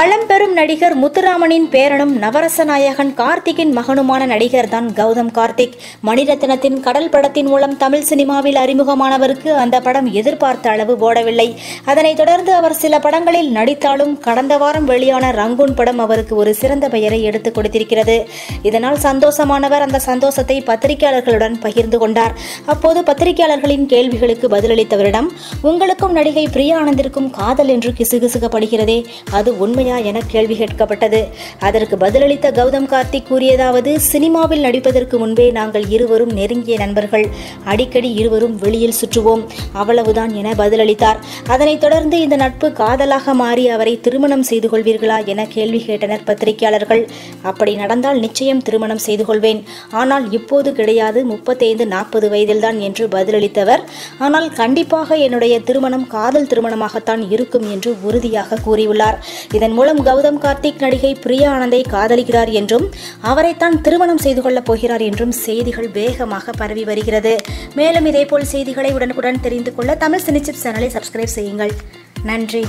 பழம்பெரும் நடிகர் முத்துராமனின் பேரனும் நவரச நாயகன் கார்த்திக்கின் மகனுமான நடிகர் தான் கௌதம் கார்த்திக். மணிரத்னத்தின் கடல் படத்தின் மூலம் தமிழ் சினிமாவில் அறிமுகமானவருக்கு அந்த படம் எதிர்பார்த்த அளவு ஓடவில்லை. அதனைத் தொடர்ந்து அவர் சில படங்களில் நடித்தாலும் கடந்த வாரம் வெளியான ரங்கூன் படம் அவருக்கு ஒரு சிறந்த பெயரை எடுத்துக் கொடுத்திருக்கிறது. இதனால் சந்தோஷமானவர் அந்த சந்தோஷத்தை பத்திரிகையாளர்களுடன் பகிர்ந்து கொண்டார். அப்போது பத்திரிகையாளர்களின் கேள்விகளுக்கு பதிலளித்தவரிடம் உங்களுக்கும் நடிகை பிரியா ஆனந்திற்கும் காதல் என்று கிசுகிசுக்கப்படுகிறதே அது உண்மையா என கேள்வி கேட்கப்பட்டது. அதற்கு பதிலளித்த கௌதம் கார்த்திக் கூறியதாவது சினிமாவில் நடிப்பதற்கு முன்பே நாங்கள் இருவரும் நெருங்கிய நண்பர்கள். அடிக்கடி இருவரும் வெளியில் சுற்றுவோம். அவ்வளவுதான் என பதிலளித்தார். அதனைத் தொடர்ந்து இந்த நட்பு காதலாக மாறி அவரை திருமணம் செய்து கொள்வீர்களா என கேள்வி கேட்டனர் பத்திரிகையாளர்கள். அப்படி நடந்தால் நிச்சயம் திருமணம் செய்து கொள்வேன். ஆனால் இப்போது கிடையாது. முப்பத்தைந்து நாற்பது வயதில்தான் என்று பதிலளித்தவர். ஆனால் கண்டிப்பாக என்னுடைய திருமணம் காதல் திருமணமாகத்தான் இருக்கும் என்று உறுதியாக கூறியுள்ளார். இதன் மூலம் கௌதம் கார்த்திக் நடிகை பிரியா ஆனந்தை காதலிக்கிறார் என்றும் அவரைத்தான் திருமணம் செய்து கொள்ளப் போகிறார் என்றும் செய்திகள் வேகமாக பரவி வருகிறது. மேலும் இதேபோல் செய்திகளை உடனுக்குடன் தெரிந்து கொள்ள தமிழ் சினிச்சிப் சேனலை சப்ஸ்கிரைப் செய்யுங்கள். நன்றி.